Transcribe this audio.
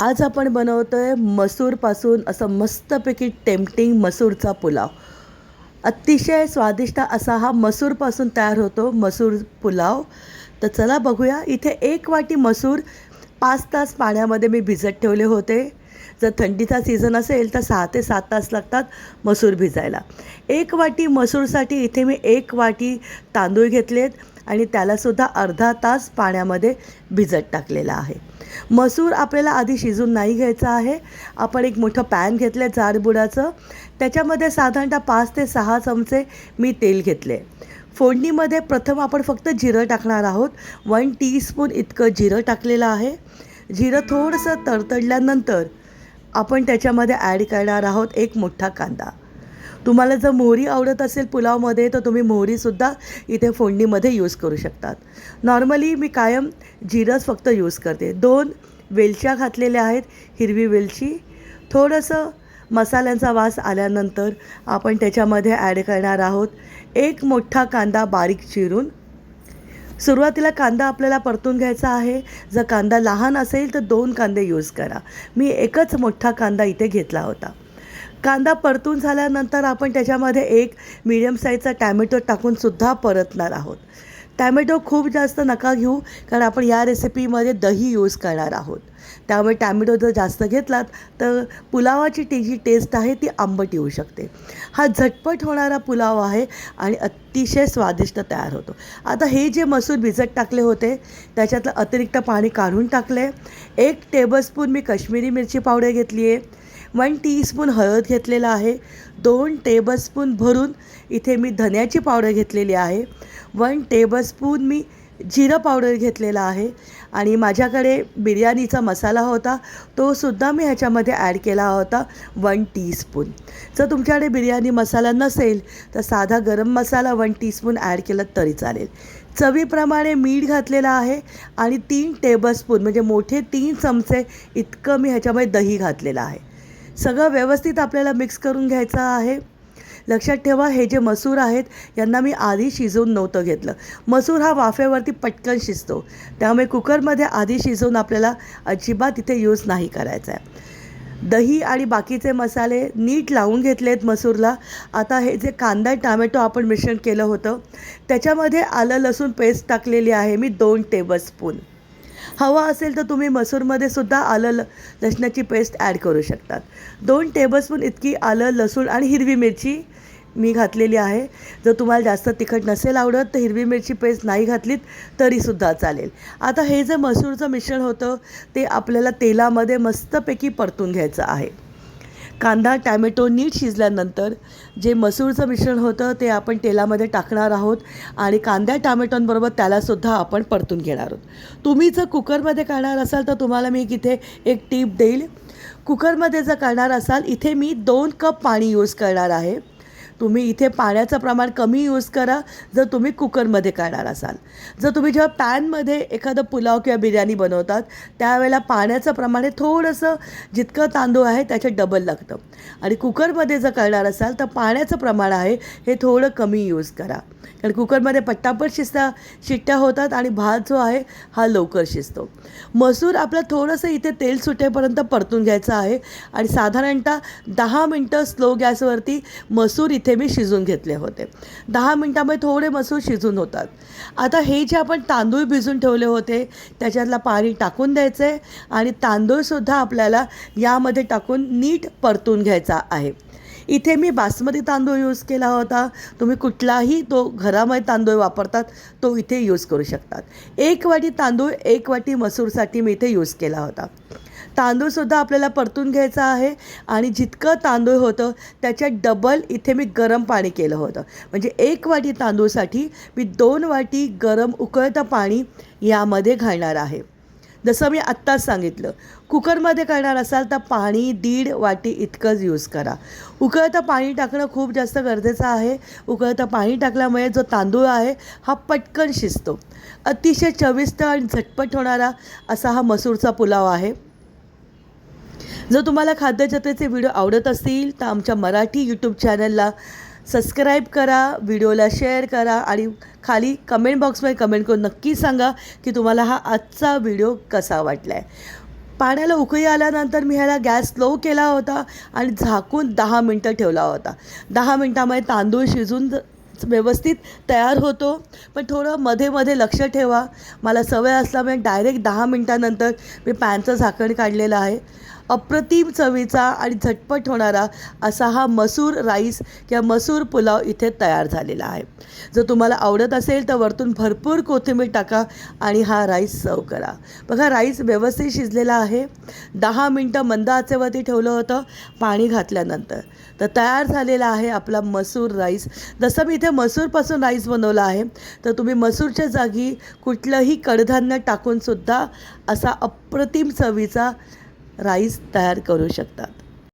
आज आपण बनवतो आहे मसूरपासून असं मस्तपैकी टेम्पटिंग मसूरचा पुलाव. अतिशय स्वादिष्ट असा हा मसूरपासून तयार होतो मसूर पुलाव. तर चला बघूया इथे एक वाटी मसूर पाच तास पाण्यामध्ये मी भिजत ठेवले होते. जर थंडीचा सीझन असेल तर सहा ते सात तास लागतात मसूर भिजायला. एक वाटी मसूरसाठी इथे मी एक वाटी तांदूळ घेतलेत. आणि त्यालासुद्धा अर्धा तास पाण्यामध्ये भिजत टाकलेला आहे. मसूर आपल्याला आधी शिजून नाही घ्यायचं आहे. आपण एक मोठं पॅन घेतलं आहे जाडबुडाचं. त्याच्यामध्ये साधारणतः पाच ते सहा चमचे मी तेल घेतले फोडणीमध्ये प्रथम आपण फक्त जिरं टाकणार आहोत. वन टीस्पून इतकं जिरं टाकलेलं आहे. जिरं थोडंसं तडतडल्यानंतर आपण त्याच्यामध्ये ॲड करणार आहोत एक मोठा कांदा. तुम्हाला जर मोहरी आवडत असेल पुलावमध्ये तर तुम्ही मोहरीसुद्धा इथे फोडणीमध्ये यूज करू शकतात. नॉर्मली मी कायम जिरंच फक्त यूज करते. दोन वेलच्या घातलेल्या आहेत हिरवी वेलची. थोडंसं मसाल्यांचा वास आल्यानंतर आपण त्याच्यामध्ये ॲड करणार आहोत एक मोठा कांदा बारीक चिरून. सुरुवातीला कांदा आपल्याला परतून घ्यायचा आहे. जर कांदा लहान असेल तर दोन कांदे यूज करा. मी एकच मोठा कांदा इथे घेतला होता. कांदा परतून झाल्यानंतर आपण त्याच्यामध्ये एक मिडियम साईजचा टॅमॅटो टाकूनसुद्धा परतणार आहोत. टॅमॅटो खूप जास्त नका घेऊ कारण आपण या रेसिपीमध्ये दही यूज करणार आहोत. त्यामुळे टॅमॅटो जर जास्त घेतलात तर पुलावाची ती जी टेस्ट आहे ती आंबट येऊ शकते. हा झटपट होणारा पुलाव आहे आणि अतिशय स्वादिष्ट तयार होतो. आता हे जे मसूर भिजत टाकले होते त्याच्यातलं अतिरिक्त पाणी काढून टाकले एक टेबलस्पून मी कश्मीरी मिरची पावडर घेतली आहे वन टीस्पून हळद घेतलेला आहे. दोन टेबलस्पून भरून इथे मी धन्याची पावडर घेतलेली आहे. वन टेबलस्पून मी जिरं पावडर घेतलेला आहे. आणि माझ्याकडे बिर्याणीचा मसाला होता. तो सुद्धा मी ह्याच्यामध्ये ॲड केला होता. One teaspoon. जर तुमच्याकडे बिर्याणी मसाला नसेल तर साधा गरम मसाला वन टीस्पून ॲड केला तरी चालेल. चवीप्रमाणे मीठ घातलेलं आहे आणि तीन टेबलस्पून म्हणजे मोठे तीन चमचे इतकं मी ह्याच्यामध्ये दही घातलेलं आहे. सगळं व्यवस्थित आपल्याला मिक्स करून घ्यायचं आहे. लक्षात ठेवा हे जे मसूर आहेत यांना मी आधी शिजवून नव्हतं घेतलं. मसूर हा वाफेवरती पटकन शिजतो. त्यामुळे कुकरमध्ये आधी शिजवून आपल्याला अजिबात इथे यूज नाही करायचा आहे दही आणि बाकीचे मसाले नीट लावून घेतलेत मसूरला. आता हे जे कांदा टामॅटो आपण मिश्रण केलं होतं त्याच्यामध्ये आलं लसूण पेस्ट टाकलेली आहे मी दोन टेबलस्पून हवा असेल तर तुम्ही मसूरमध्ये सुद्धा आलं ल लसणाची पेस्ट ॲड करू शकतात. दोन टेबलस्पून इतकी आलं लसूण आणि हिरवी मिरची मी घातलेली आहे. जर तुम्हाला जास्त तिखट नसेल आवडत तर हिरवी मिरची पेस्ट नाही घातलीत तरीसुद्धा चालेल. आता हे जे मसूरचं मिश्रण होतं ते आपल्याला तेलामध्ये मस्तपैकी परतून घ्यायचं आहे. कांदा टॅमॅटो नीट शिजल्यानंतर जे मसूरचं मिश्रण होतं ते आपण तेलामध्ये टाकणार आहोत आणि कांद्या टॅमॅटोंबरोबर त्यालासुद्धा आपण परतून घेणार आहोत. तुम्ही जर कुकरमध्ये करणार असाल तर तुम्हाला मी इथे एक टीप देईल. कुकरमध्ये जर करणार असाल इथे मी दोन कप पाणी यूज करणार आहे. तुम्ही इथे पाण्याचं प्रमाण कमी यूज करा जर तुम्ही कुकरमध्ये करणार असाल. जर तुम्ही जेव्हा पॅनमध्ये एखादं पुलाव किंवा बिर्याणी बनवतात त्यावेळेला पाण्याचं प्रमाण हे थोडंसं जितकं तांदूळ आहे त्याच्या डबल लागतं. आणि कुकरमध्ये जर करणार असाल तर पाण्याचं प्रमाण आहे हे थोडं कमी यूज करा. कारण कुकरमध्ये पट्टापट शिजता शिट्ट्या होतात आणि भात जो आहे हा लवकर शिजतो. मसूर आपलं थोडंसं इथे तेल सुटेपर्यंत परतून घ्यायचं आहे आणि साधारणतः दहा मिनटं स्लो गॅसवरती मसूर इथे मी शिजून घेतले होते. दहा मिनटामध्ये थोडे मसूर शिजून होतात. आता हे जे आपण तांदूळ भिजून ठेवले होते त्याच्यातला पाणी टाकून द्यायचं आहे आणि तांदूळसुद्धा आपल्याला यामध्ये टाकून नीट परतून घ्यायचा आहे. इथे मी बासमती तांदूळ यूज केला होता. तुम्ही कुठलाही तो घरामध्ये तांदूळ वापरतात तो इथे यूज करू शकतात. एक वाटी तांदूळ एक वाटी मसूरसाठी मी इथे यूज केला होता. तांदूळसुद्धा आपल्याला परतून घ्यायचा आहे आणि जितकं तांदूळ होतं त्याच्या डबल इथे मी गरम पाणी केलं होतं. म्हणजे एक वाटी तांदूळसाठी मी दोन वाटी गरम उकळतं पाणी यामध्ये घालणार आहे. जसं मी आत्ताच सांगितलं कुकरमध्ये करणार असाल तर पाणी दीड वाटी इतकंच यूज करा. उकळतं पाणी टाकणं खूप जास्त गरजेचं आहे. उकळतं पाणी टाकल्यामुळे जो तांदूळ आहे हा पटकन शिजतो. अतिशय चविष्ट आणि झटपट होणारा असा हा मसूरचा पुलाव आहे. जर तुम्हाला खाद्यजत्रेचे व्हिडिओ आवडत असतील तर आमच्या मराठी यूट्यूब चॅनलला सबस्क्राईब करा व्हिडिओला शेअर करा आणि खाली कमेंट बॉक्समध्ये कमेंट करून नक्की सांगा की तुम्हाला हा आजचा व्हिडिओ कसा वाटला आहे पाण्याला उकळी आल्यानंतर मी ह्याला गॅस स्लो केला होता आणि झाकून दहा मिनटं ठेवला होता. दहा मिनटामध्ये तांदूळ शिजून व्यवस्थित तयार होतो. पण थोडं मध्ये मध्ये लक्ष ठेवा. मला सवय असल्यामुळे डायरेक्ट दहा मिनटानंतर मी पॅनचं झाकण काढलेलं आहे. अप्रतिम चवीचा आणि झटपट होणारा असा हा मसूर राईस किंवा मसूर पुलाव इथे तयार झालेला आहे. जर तुम्हाला आवडत असेल तर वरतून भरपूर कोथिंबीर टाका आणि हा राईस सर्व करा. बघा राईस व्यवस्थित शिजलेला आहे. दहा मिनटं मंद आचेवरती ठेवलं होतं पाणी घातल्यानंतर. तर तयार झालेला आहे आपला मसूर राईस. जसं मी इथे मसूरपासून राईस बनवला आहे तर तुम्ही मसूरच्या जागी कुठलंही कडधान्य टाकूनसुद्धा असा अप्रतिम चवीचा राईस तयार करू शकता